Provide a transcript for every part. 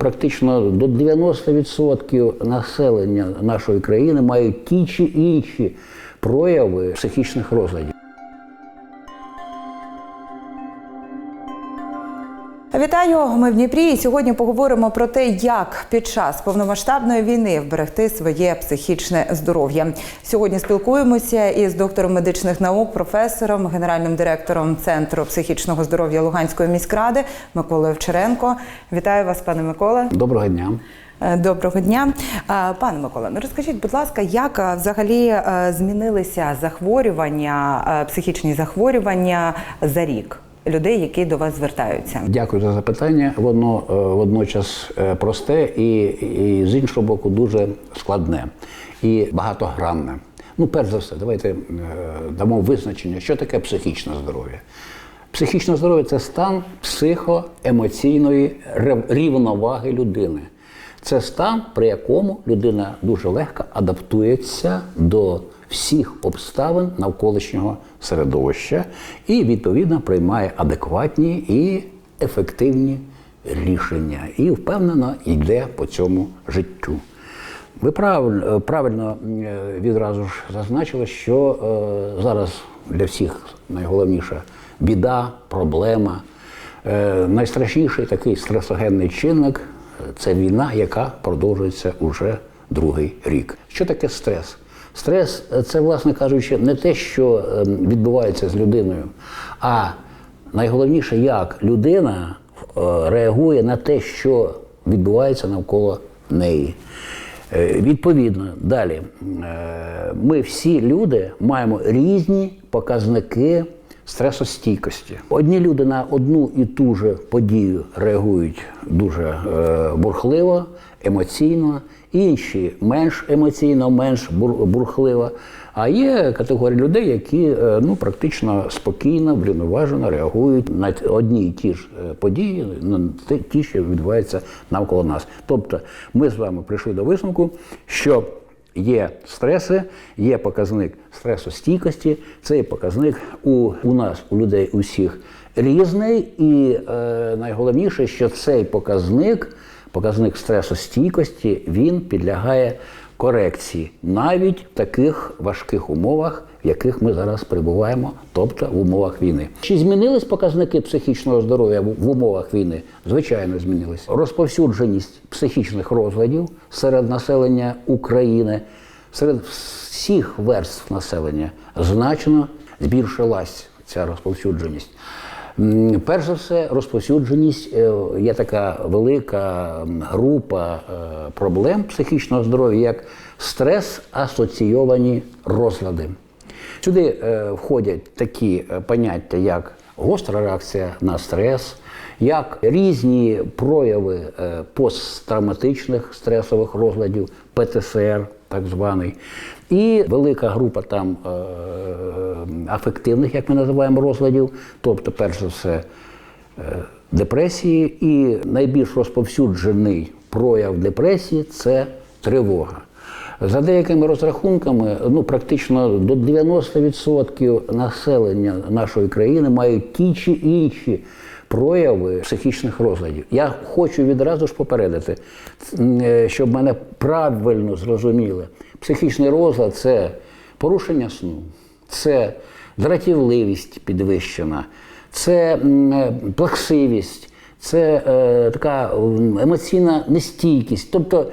Практично до 90% населення нашої країни мають ті чи інші прояви психічних розладів. Вітаю, ми в Дніпрі. І сьогодні поговоримо про те, як під час повномасштабної війни вберегти своє психічне здоров'я. Сьогодні спілкуємося із доктором медичних наук, професором, генеральним директором Центру психічного здоров'я Луганської міськради Миколою Вчеренко. Вітаю вас, пане Микола. Доброго дня. Е, Доброго дня, Е, пане Микола. Ну розкажіть, будь ласка, як е, взагалі змінилися захворювання, психічні захворювання за рік людей, які до вас звертаються? Дякую за запитання. Воно е, водночас е, просте і, і з іншого боку дуже складне і багатогранне. Ну, перш за все, давайте е, дамо визначення, що таке психічне здоров'я. Психічне здоров'я це стан психоемоційної рівноваги людини. Це стан, при якому людина дуже легко адаптується до всіх обставин навколишнього середовища і відповідно приймає адекватні і ефективні рішення, і впевнено йде по цьому життю. Ви правильно, правильно е, відразу ж зазначили, що е, зараз для всіх найголовніша біда, проблема. Е, найстрашніший такий стресогенний чинник це війна, яка продовжується уже другий рік. Що таке стрес? Стрес це, власне кажучи, не те, що е, відбувається з людиною, а найголовніше, як людина е, реагує на те, що відбувається навколо неї. Е, Відповідно, далі е, ми всі люди маємо різні показники стресостійкості. Одні люди на одну і ту же подію реагують дуже бурхливо, емоційно, інші менш емоційно, менш бурхливо. А є категорія людей, які е, ну практично спокійно, врівноважено реагують на одні й ті ж е, події, на ті, що відбуваються навколо нас. Тобто, ми з вами прийшли до висновку, що Є стреси, є показник стресостійкості. Цей показник у, у нас, у людей усіх різний, і е, найголовніше, що цей показник, показник стресостійкості, він підлягає корекції навіть в таких важких умовах, в яких ми зараз перебуваємо, тобто в умовах війни. Чи змінились показники психічного здоров'я в умовах війни? Звичайно, змінились. Розповсюдженість психічних розладів серед населення України, серед всіх верств населення значно збільшилась ця розповсюдженість. Перш за все, розповсюдженість е, є така велика група е, проблем психічного здоров'я, як стрес-асоційовані розлади. Сюди е, входять такі поняття, як гостра реакція на стрес, як різні прояви посттравматичних стресових розладів, ПТСР, так званий, і велика група там афективних, як ми називаємо, розладів, тобто, перш за все, е, депресії, і найбільш розповсюджений прояв депресії це тривога. За деякими розрахунками, ну практично до 90% населення нашої країни мають ті чи інші прояви психічних розладів. Я хочу відразу ж попередити, е, щоб мене правильно зрозуміли. Психічний розлад це порушення сну, це дратівливість підвищена, це е, плаксивість. Це е, така емоційна нестійкість. Тобто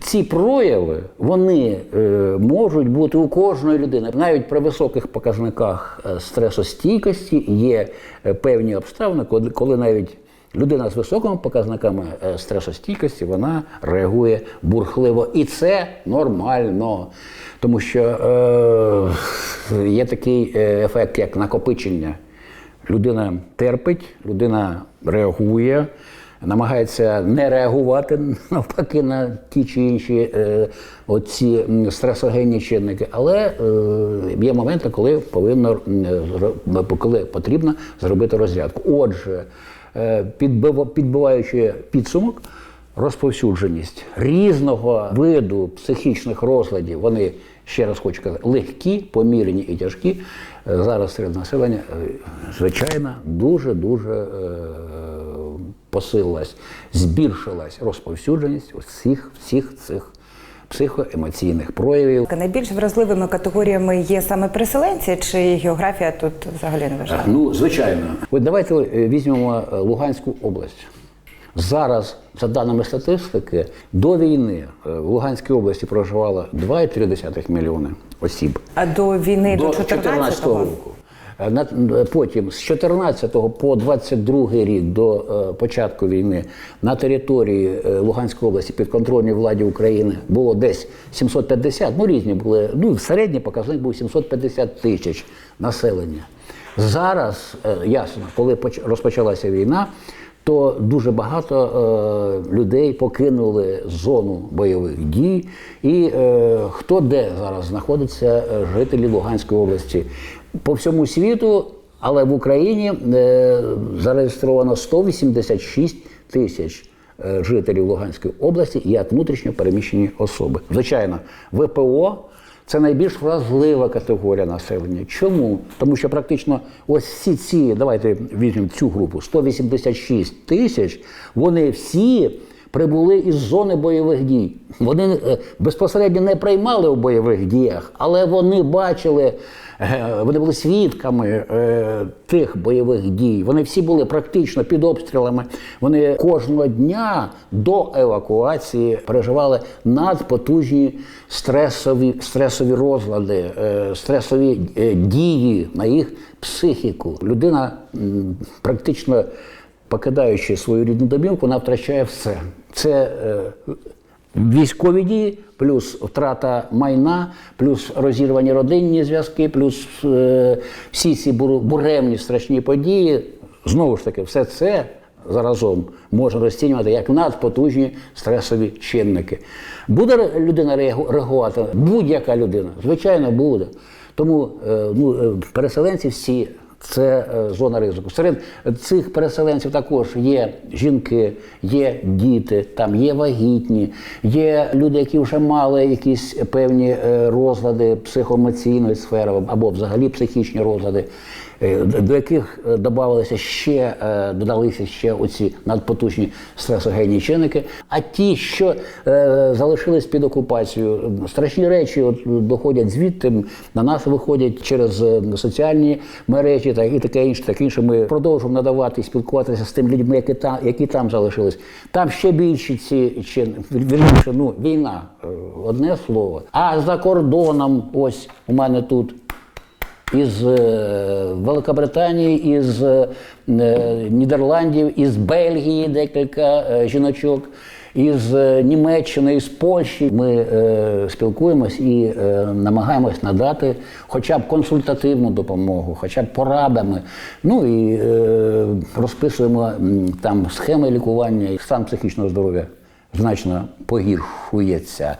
ці прояви вони е, можуть бути у кожної людини. Навіть при високих показниках е, стресостійкості є е, певні обставини, коли навіть людина з високими показниками е, стресостійкості вона реагує бурхливо. І це нормально. Тому що е, є такий е, ефект, як накопичення. Людина терпить, людина реагує, намагається не реагувати навпаки на ті чи інші е, оці стресогенні чинники. Але е, є моменти, коли повинно коли потрібно зробити розрядку. Отже, підбиваючи підсумок, розповсюдженість різного виду психічних розладів, вони ще раз хочу сказати, легкі, помірні і тяжкі. е, Зараз серед населення, е, звичайно, дуже дуже е, посилилась, збільшилась розповсюдженість всіх, всіх цих психоемоційних проявів. Найбільш вразливими категоріями є саме переселенці, чи географія тут взагалі не важлива? Ну, звичайно. От давайте е, візьмемо е, Луганську область. Зараз, за даними статистики, до війни е, в Луганській області проживало 2,3 мільйони осіб. А до війни до, до 14 14-го? року. Е, е, Потім з 14 по 22 рік до е, початку війни на території Луганської області під підконтрольній владі України було десь 750, ну різні були. Ну, середній показник був 750 тисяч населення. Зараз, ясно, коли поч- розпочалася війна, то дуже багато е, людей покинули зону бойових дій. І е, хто де зараз знаходиться, жителі Луганської області по всьому світу, але в Україні е, зареєстровано 186 тисяч е, жителів Луганської області як внутрішньо переміщені особи. Звичайно, ВПО. Це найбільш вразлива категорія населення. Чому? Тому що практично ось всі ці, давайте візьмемо цю групу, 186 тисяч, вони всі прибули із зони бойових дій. Вони е, безпосередньо не приймали у бойових діях, але вони бачили, е, вони були свідками е, тих бойових дій. Вони всі були практично під обстрілами. Вони кожного дня до евакуації переживали надпотужні стресові, стресові розлади, стресові дії на їх психіку. Людина практично покидаючи свою рідну домівку, вона втрачає все. Це е, військові дії, плюс втрата майна, плюс розірвані родинні зв'язки, плюс е, всі ці буремні страшні події. Знову ж таки, все це заразом можна розцінювати як надпотужні стресові чинники. Буде людина реагу- реагувати? Будь-яка людина, звичайно, буде. Тому е, ну, переселенці всі це е, зона ризику. Серед цих переселенців також є жінки, є діти, там є вагітні, є люди, які вже мали якісь певні е, розлади психоемоційної сфери або взагалі психічні розлади. Е, До яких е, додавалися ще е, додалися ще оці надпотужні стресогенні чинники. А ті, що залишились під окупацією, страшні речі от, доходять звідти, на нас виходять через соціальні мережі та і таке інше, таке інше. Ми продовжуємо надавати і спілкуватися з тими людьми, які там, які там залишились. Там ще більші ці чи вірніше, ну війна, одне слово. А за кордоном, ось у мене тут із е, Великобританії, із е, Нідерландів, із Бельгії декілька е, жіночок, із е, Німеччини, із Польщі. Ми е, спілкуємось і е, намагаємось надати хоча б консультативну допомогу, хоча б порадами. Ну і е, розписуємо там схеми лікування стан психічного здоров'я значно погіршується.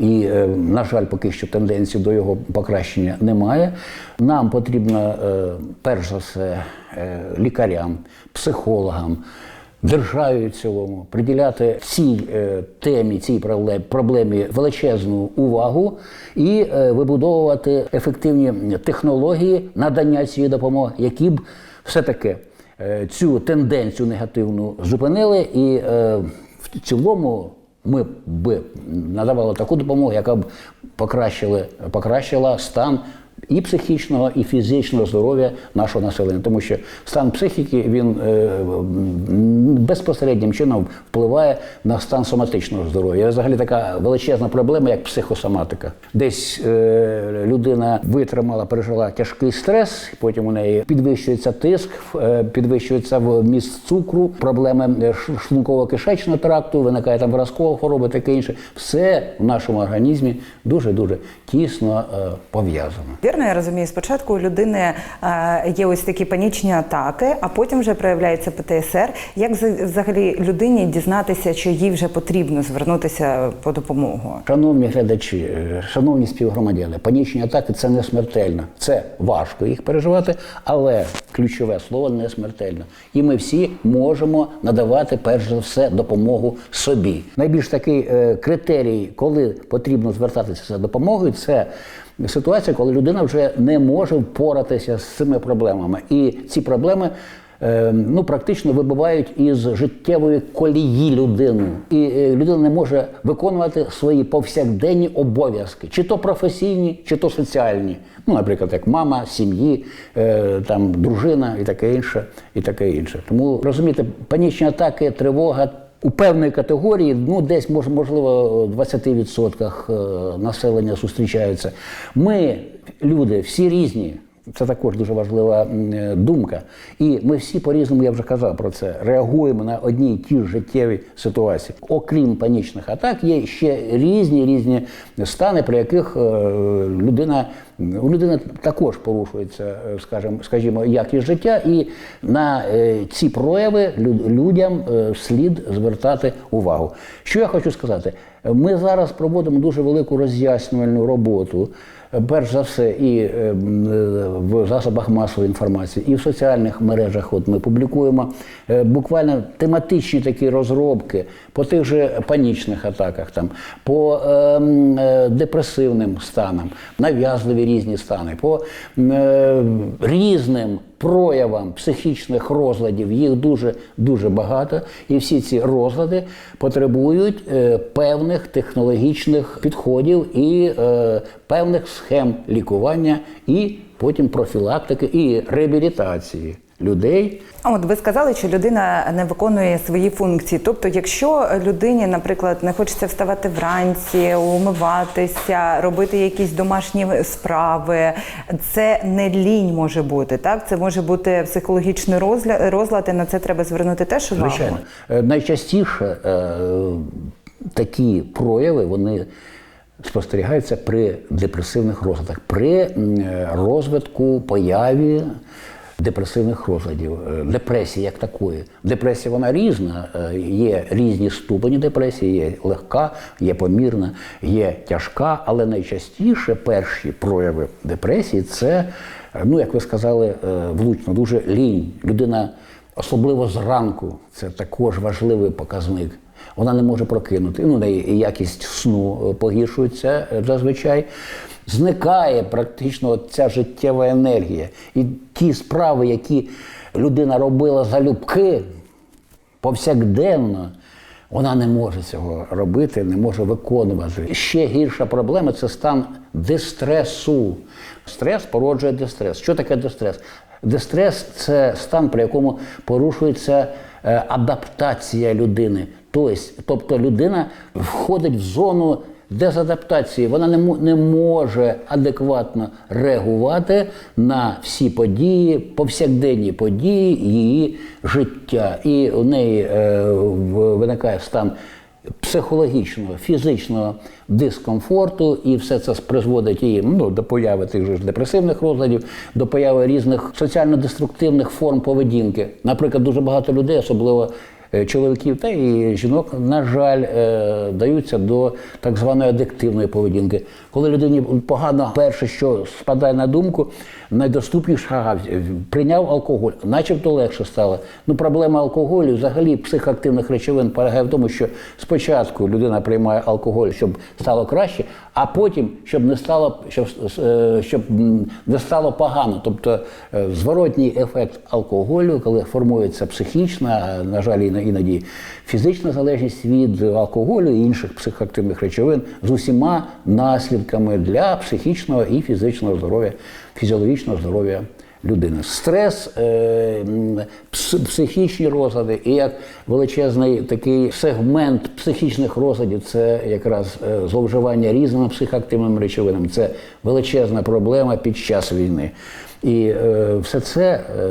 І, е, на жаль, поки що тенденцій до його покращення немає. Нам потрібно, е, перш за все, е, лікарям, психологам, державі цілому приділяти цій темі, цій проблемі величезну увагу і вибудовувати ефективні технології надання цієї допомоги, які б все-таки е, цю тенденцію негативну зупинили і в цілому ми б надавали таку допомогу, яка б покращила, покращила стан і психічного, і фізичного здоров'я нашого населення, тому що стан психіки він е, безпосереднім чином впливає на стан соматичного здоров'я. Взагалі така величезна проблема, як психосоматика. Десь е, людина витримала, пережила тяжкий стрес, потім у неї підвищується тиск, е, підвищується вміст цукру, проблеми е, шлунково-кишечного тракту, виникає там виразкова хвороба, таке інше. Все в нашому організмі дуже дуже тісно пов'язано. Вірно, я розумію, спочатку у людини е, є ось такі панічні атаки, а потім вже проявляється ПТСР. Як взагалі людині дізнатися, чи їй вже потрібно звернутися по допомогу? Шановні глядачі, е, шановні співгромадяни, панічні атаки це не смертельно. Це важко їх переживати, але ключове слово не смертельно. І ми всі можемо надавати перш за все допомогу собі. Найбільш такий е, критерій, коли потрібно звертатися за допомогою, це ситуація, коли людина вже не може впоратися з цими проблемами. І ці проблеми е, ну, практично вибивають із життєвої колії людину. І е, людина не може виконувати свої повсякденні обов'язки, чи то професійні, чи то соціальні. Ну, наприклад, як мама, сім'ї, е, там, дружина і таке інше, і таке інше. Тому розумієте, панічні атаки, тривога. У певної категорії, ну десь мож- можливо, в 20% е, населення зустрічаються. Ми, люди, всі різні. Це також дуже важлива е, думка. І ми всі по-різному, я вже казав про це, реагуємо на одні й ті ж життєві ситуації. Окрім панічних атак, є ще різні різні стани, при яких е, людина у людини також порушується, е, скажімо, скажімо, якість життя, і на ці прояви людям слід звертати увагу. Що я хочу сказати? Ми зараз проводимо дуже велику роз'яснювальну роботу. Перш за все, і е, в засобах масової інформації, і в соціальних мережах. От ми публікуємо е, буквально тематичні такі розробки по тих же панічних атаках, там по е, депресивним станам, нав'язливі різні стани, по різним проявам психічних розладів. Їх дуже дуже багато, і всі ці розлади потребують е, певних технологічних підходів і е, певних схем лікування, і потім профілактики і реабілітації людей. А От ви сказали, що людина не виконує свої функції. Тобто, якщо людині, наприклад, не хочеться вставати вранці, умиватися, робити якісь домашні справи, це не лінь може бути. Так, це може бути психологічний розлад, розлад, і на це треба звернути теж увагу. Звичайно, Е, найчастіше е, такі прояви вони спостерігаються при депресивних розладах, при е, розвитку появі депресивних розладів, е, депресії як такої. Депресія вона різна, е, є різні ступені депресії, є легка, є помірна, є тяжка, але найчастіше перші прояви депресії це, е, ну як ви сказали, влучно, дуже лінь. Людина Особливо зранку, це також важливий показник. Вона не може прокинути. Ну, неї якість сну погіршується зазвичай. Зникає практично ця життєва енергія. І ті справи, які людина робила залюбки повсякденно, вона не може цього робити, не може виконувати. Ще гірша проблема це стан дистресу. Стрес породжує дистрес. Що таке дистрес? Дистрес це стан, при якому порушується е, адаптація людини. Тобто, тобто людина входить в зону дезадаптації. Вона не, не може адекватно реагувати на всі події, повсякденні події її життя. І у неї е, в- виникає стан психологічного, фізичного дискомфорту, і все це призводить її ну, до появи тих же депресивних розладів, до появи різних соціально-деструктивних форм поведінки. Наприклад, дуже багато людей, особливо чоловіків та і жінок, на жаль, е, даються до так званої адиктивної поведінки. Коли людині погано, перше, що спадає на думку, найдоступніше ага, прийняв алкоголь, начебто легше стало. Ну, проблема алкоголю, взагалі психоактивних речовин полягає в тому, що спочатку людина приймає алкоголь, щоб стало краще, а потім, щоб не стало, щоб, е, щоб не стало погано. Тобто е, зворотній ефект алкоголю, коли формується психічна, на жаль, іно- іноді фізична залежність від алкоголю і інших психоактивних речовин з усіма наслідками для психічного і фізичного здоров'я, фізіологічного здоров'я людини. Стрес, е, психічні розлади і як величезний такий сегмент психічних розладів це якраз е, зловживання різними психоактивними речовинами. Це величезна проблема під час війни. І е, все це е,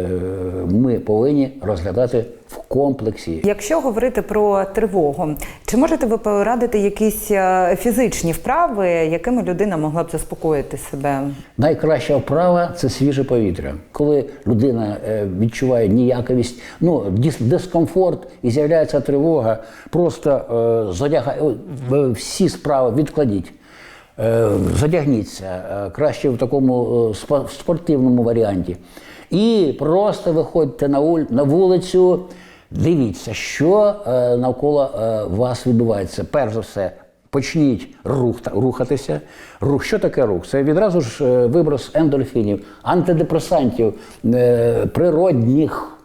ми повинні розглядати в комплексі. Якщо говорити про тривогу, чи можете ви порадити якісь е, фізичні вправи, якими людина могла б заспокоїти себе? Найкраща вправа це свіже повітря. Коли людина е, відчуває ніяковість, ну дис- дискомфорт і з'являється тривога, просто е, задягай е, всі справи відкладіть. Е, Задягніться е, краще в такому е, спортивному варіанті. І просто виходьте на вулицю, дивіться, що навколо вас відбувається. Перш за все, Почніть рух, рухатися. Рух, що таке рух? Це відразу ж виброс ендорфінів, антидепресантів, природних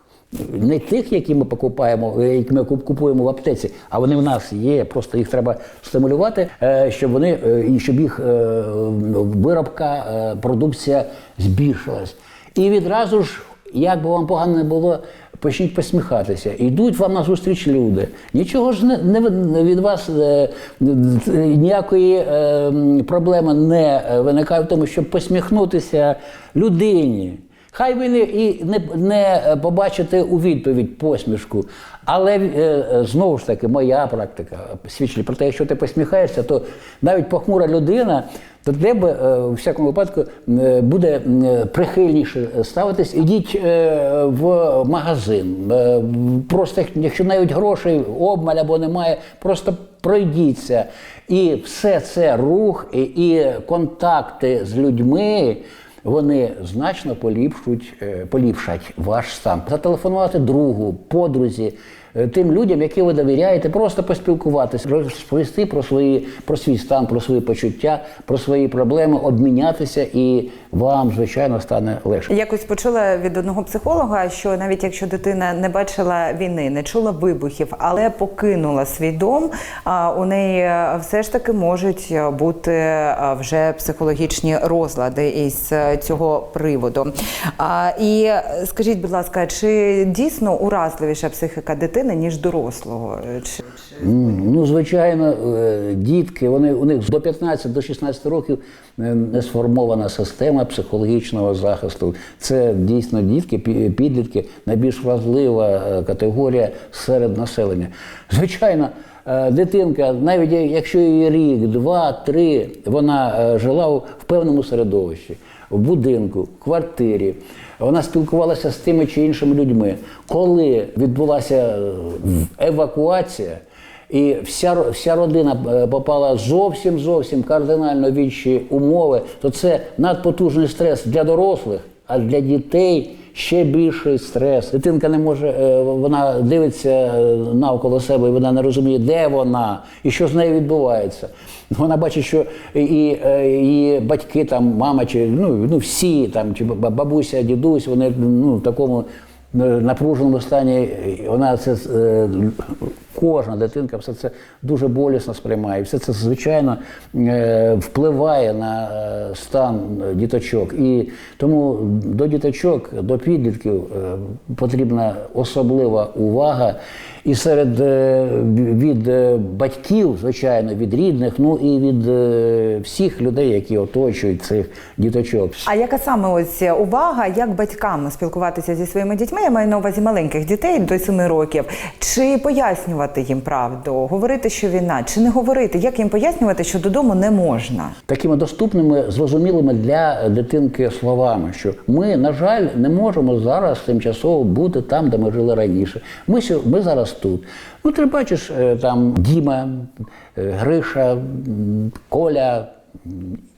не тих, які ми покупаємо, е, які ми купуємо в аптеці, а вони в нас є. Просто їх треба стимулювати, е, щоб вони е, і щоб їх виробка, продукція збільшилась. І відразу ж, як би вам погано не було, почніть посміхатися. Йдуть вам на зустріч люди. Нічого ж не, не від вас ніякої проблеми не виникає в тому, щоб посміхнутися людині. Хай ви не, і не, не побачите у відповідь посмішку. Але е, е, знову ж таки, моя практика свідчить про те, якщо ти посміхаєшся, то навіть похмура людина до тебе е, у всякому випадку буде прихильніше ставитись. Ідіть в магазин. Просто якщо навіть грошей обмаль або немає, просто пройдіться. І все це рух і, і контакти з людьми вони значно поліпшуть, е, поліпшать ваш стан. Зателефонувати другу, подрузі, тим людям, які ви довіряєте, просто поспілкуватися, розповісти про свої про свій стан, про свої почуття, про свої проблеми, обмінятися, і вам, звичайно, стане легше. Якось почула від одного психолога, що навіть якщо дитина не бачила війни, не чула вибухів, але покинула свій дом, а, у неї е, все ж таки можуть бути е, вже психологічні розлади із е, цього приводу. І е, скажіть, будь ласка, чи дійсно уразливіша психіка дитини ніж дорослого? Е, Чи, чи... Ну, звичайно, е, дітки, вони у них до 15 до 16 років е, не сформована система психологічного захисту. Це дійсно дітки, пі- підлітки, найбільш вразлива е, категорія серед населення. Звичайно, дитинка, навіть якщо її рік, два, три, вона е, жила в певному середовищі, в будинку, в квартирі. Вона спілкувалася з тими чи іншими людьми. Коли відбулася е, евакуація, і вся, вся родина е, попала зовсім зовсім кардинально в інші умови, то це надпотужний стрес для дорослих, а для дітей ще більший стрес. Дитинка не може, е, вона дивиться е, навколо себе, і вона не розуміє, де вона і що з нею відбувається. Вона бачить, що і, е, її батьки, там, мама, чи ну, ну всі там, чи ба- бабуся, дідусь, вони ну, в такому е, напруженому стані. Вона це е, кожна дитинка все це дуже болісно сприймає. Все це звичайно е, впливає на е, стан діточок. І тому до діточок, до підлітків е, потрібна особлива увага. І серед від батьків, звичайно, від рідних, ну і від всіх людей, які оточують цих діточок. А яка саме ось увага, як батькам спілкуватися зі своїми дітьми? Я маю на увазі маленьких дітей до 7 років. Чи пояснювати їм правду, говорити, що війна, чи не говорити? Як їм пояснювати, що додому не можна? такими доступними, зрозумілими для дитинки словами, що ми, на жаль, не можемо зараз тимчасово бути там, де ми жили раніше. Ми, ми зараз тут. Ну, ти бачиш, е, там Діма, е, Гриша, Коля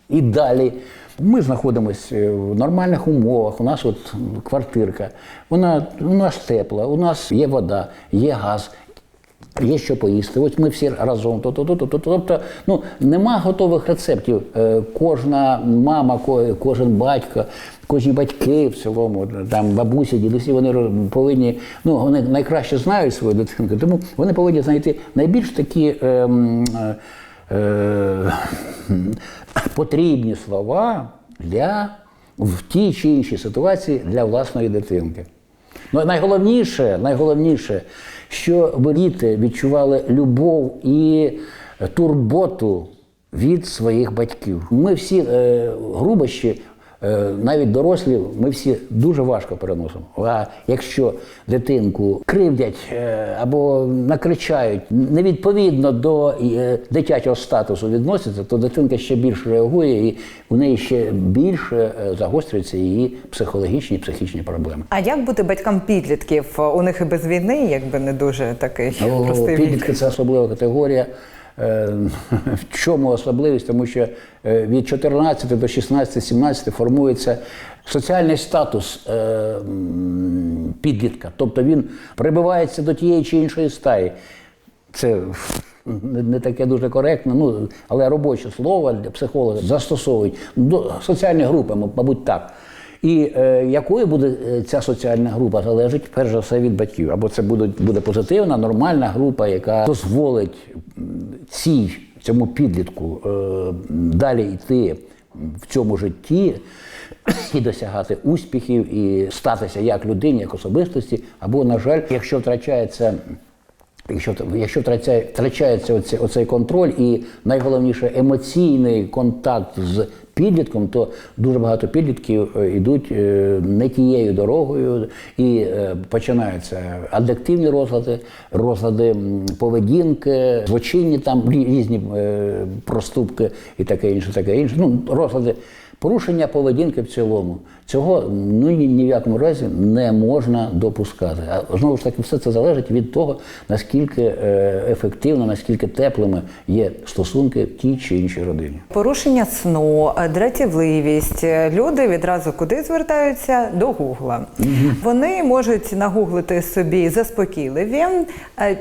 і далі. Ми знаходимося в нормальних умовах. У нас от квартирка, вона у нас тепла, у нас є вода, є газ. Є що поїсти. Ось ми всі разом. То, то, то, то, то. Тобто, ну нема готових рецептів. Е, Кожна мама, кожен батько, кожні батьки в цілому, там бабусі, дідусі, вони повинні, ну вони найкраще знають свою дитинку, тому вони повинні знайти найбільш такі. Е, е, е, потрібні слова для в тій чи іншій ситуації для власної дитинки. Ну, найголовніше, найголовніше, щоб діти відчували любов і турботу від своїх батьків. Ми всі е, грубощі, навіть дорослі, ми всі дуже важко переносимо. А якщо дитинку кривдять е, або накричають невідповідно до е, дитячого статусу відносяться, то дитинка ще більше реагує і у неї ще більше е, загострюються її психологічні і психічні проблеми. А як бути батькам підлітків? У них і без війни, якби не дуже такий Ну, простий Підлітки це особлива категорія. Е, В чому особливість? Тому що е, від 14 до 16-17 формується соціальний статус е, підлітка. Тобто він прибивається до тієї чи іншої стаї. Це не таке дуже коректно, ну, але робоче слово для психолога застосовують до соціальні групи, мабуть, так. І е, якою буде е, ця соціальна група, залежить перш за все від батьків. Або це буде, буде позитивна, нормальна група, яка дозволить цій цьому підлітку е, далі йти в цьому житті і досягати успіхів, і статися як людині, як особистості, або, на жаль, якщо втрачається. Якщо, якщо втрачає, втрачається оцей, оцей контроль і найголовніше емоційний контакт з підлітком, то дуже багато підлітків е, йдуть е, не тією дорогою і е, починаються аддиктивні розлади, розлади поведінки, злочинні там рі- різні е, проступки і таке інше, таке інше. Ну, розлади. Порушення поведінки в цілому цього ну ні, ні в якому разі не можна допускати. А знову ж таки, все це залежить від того, наскільки е, ефективно, наскільки теплими є стосунки в тій чи іншій родині. Порушення сну, е, дратівливість. Е, Люди відразу куди звертаються? До Гугла. Вони можуть нагуглити собі заспокійливі.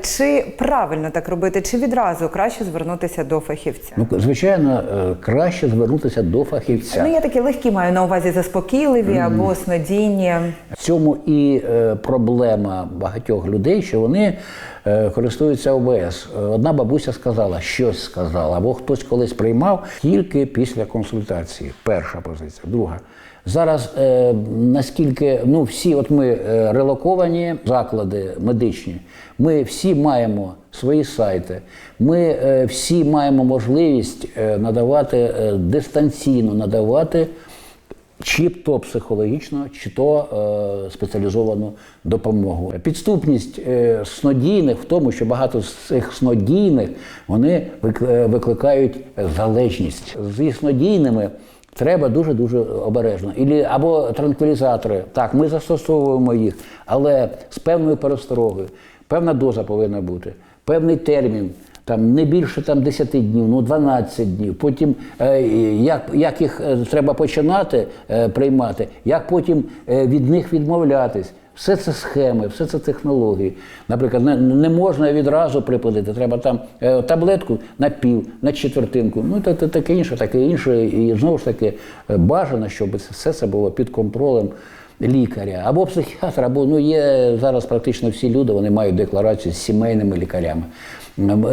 Чи правильно так робити, чи відразу краще звернутися до фахівця? Ну, звичайно, краще звернутися до фахівця. Ну, я такі легкі маю на увазі заспокійливі або снодійні. В цьому і е, проблема багатьох людей, що вони е, користуються ОБС. Одна бабуся сказала, щось сказала, або хтось колись приймав тільки після консультації. Перша позиція. Друга. Зараз е, наскільки ну всі, от ми е, релоковані заклади медичні, ми всі маємо свої сайти, ми е, всі маємо можливість е, надавати е, дистанційно надавати чи то психологічну, чи то е, спеціалізовану допомогу. Підступність е, снодійних в тому, що багато з цих снодійних вони вик- викликають залежність. Зі снодійними треба дуже дуже обережно. Ілі, або транквілізатори. Так, ми застосовуємо їх, але з певною пересторогою. Певна доза повинна бути, певний термін там не більше там 10 днів, ну 12 днів. Потім е, як, як їх е, треба починати е, приймати, як потім від них відмовлятись. Все це схеми, все це технології. Наприклад, не, можна відразу припинити. Треба там е, таблетку на пів, на четвертинку, ну та таке інше, таке інше. І знову ж таки е, бажано, щоб все це було під контролем лікаря або психіатра, або ну є зараз практично всі люди, вони мають декларацію з сімейними лікарями.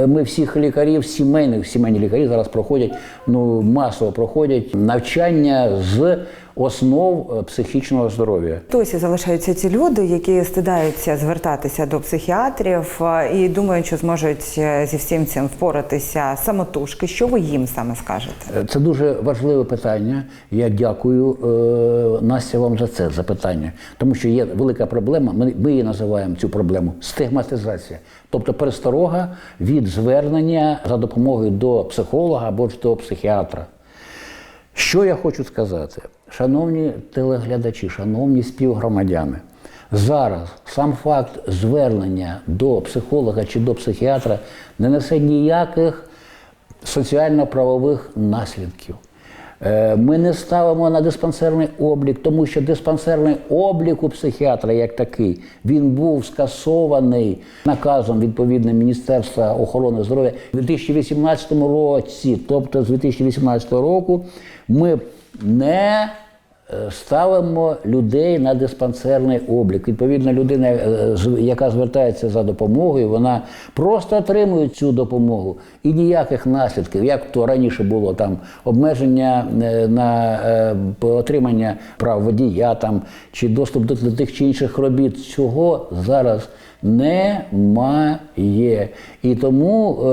Ми всіх лікарів, сімейних сімейні лікарі зараз проходять, ну масово проходять навчання з основ е, психічного здоров'я. Досі залишаються ті люди, які стидаються звертатися до психіатрів е, і думають, що зможуть е, зі всім цим впоратися самотужки. Що ви їм саме скажете? Це дуже важливе питання. Я дякую Настя вам за це запитання, тому що є велика проблема. Ми, ми її називаємо цю проблему стигматизація, тобто пересторога від звернення за допомогою до психолога або ж до психіатра. Що я хочу сказати, шановні телеглядачі, шановні співгромадяни, зараз сам факт звернення до психолога чи до психіатра не несе ніяких соціально-правових наслідків. Е, Ми не ставимо на диспансерний облік, тому що диспансерний облік у психіатра як такий він був скасований наказом відповідним Міністерства охорони здоров'я у 2018 році. Тобто з 2018 року ми не ставимо людей на диспансерний облік. Відповідно, людина, е, яка звертається за допомогою, вона просто отримує цю допомогу і ніяких наслідків, як то раніше було там обмеження е, на е, отримання прав водія там чи доступ до тих чи інших робіт. Цього зараз немає. І тому е,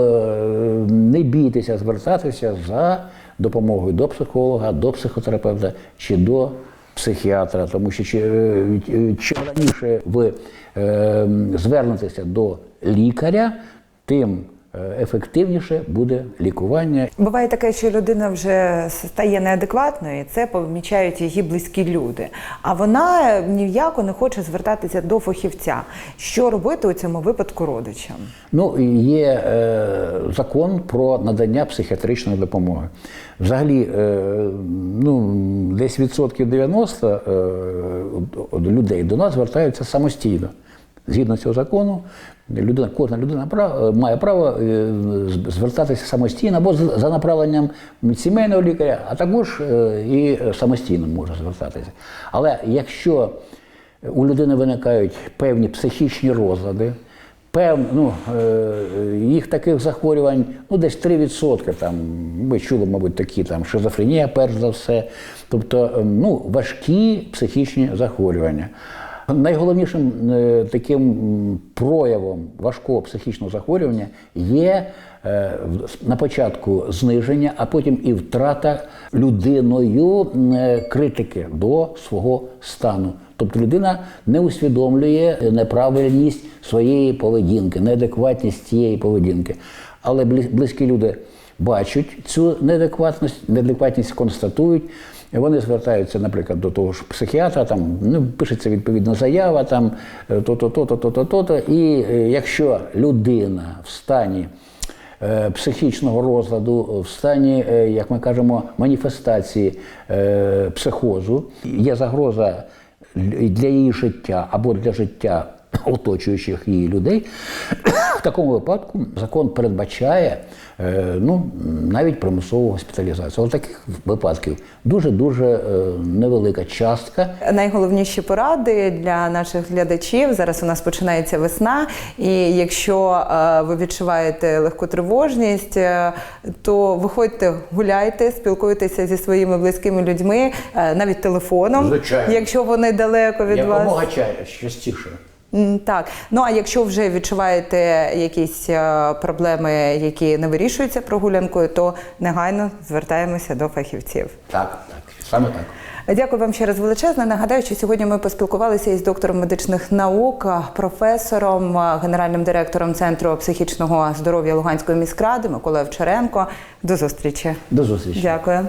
не бійтеся звертатися за допомогою до психолога, до психотерапевта чи до психіатра, тому що е, е, чим раніше ви е, звернетеся до лікаря, тим ефективніше буде лікування. Буває таке, що людина вже стає неадекватною, і це помічають її близькі люди. А вона ніяко не хоче звертатися до фахівця. Що робити у цьому випадку родичам? Ну, є е, закон про надання психіатричної допомоги. Взагалі, е, ну, десь відсотків 90 е, людей до нас звертаються самостійно. Згідно цього закону, людина, кожна людина прав- має право е, звертатися самостійно або за направленням сімейного лікаря, а також е, і самостійно може звертатися. Але якщо у людини виникають певні психічні розлади, пев, ну, е, їх таких захворювань ну, десь 3%. Там, ви чули, мабуть, такі там шизофренія, перш за все. Тобто е, ну, важкі психічні захворювання. Найголовнішим е, таким проявом важкого психічного захворювання є е, на початку зниження, а потім і втрата людиною е, критики до свого стану. Тобто людина не усвідомлює неправильність своєї поведінки, неадекватність цієї поведінки. Але близькі люди бачать цю неадекватність, неадекватність констатують. Вони звертаються, наприклад, до того ж психіатра, там ну, пишеться відповідна заява, там е, то-то, то-то. І е, якщо людина в стані е, психічного розладу, в стані, як ми кажемо, маніфестації психозу, є загроза для її життя або для життя оточуючих її людей, в такому випадку закон передбачає е, ну, навіть примусову госпіталізацію. Але таких випадків дуже-дуже е, невелика частка. Найголовніші поради для наших глядачів. Зараз у нас починається весна, і якщо е, ви відчуваєте легку тривожність, то виходьте, гуляйте, спілкуйтеся зі своїми близькими людьми, навіть телефоном, Звичайно. якщо вони далеко від вас. Якомога ча- частіше. Так, ну а якщо вже відчуваєте якісь е, проблеми, які не вирішуються прогулянкою, то негайно звертаємося до фахівців. Так, так, саме так. Дякую вам ще раз величезне. Нагадаю, що сьогодні ми поспілкувалися із доктором медичних наук, професором, генеральним директором Центру психічного здоров'я Луганської міськради Миколою Овчаренко. До зустрічі. До зустрічі. Дякую.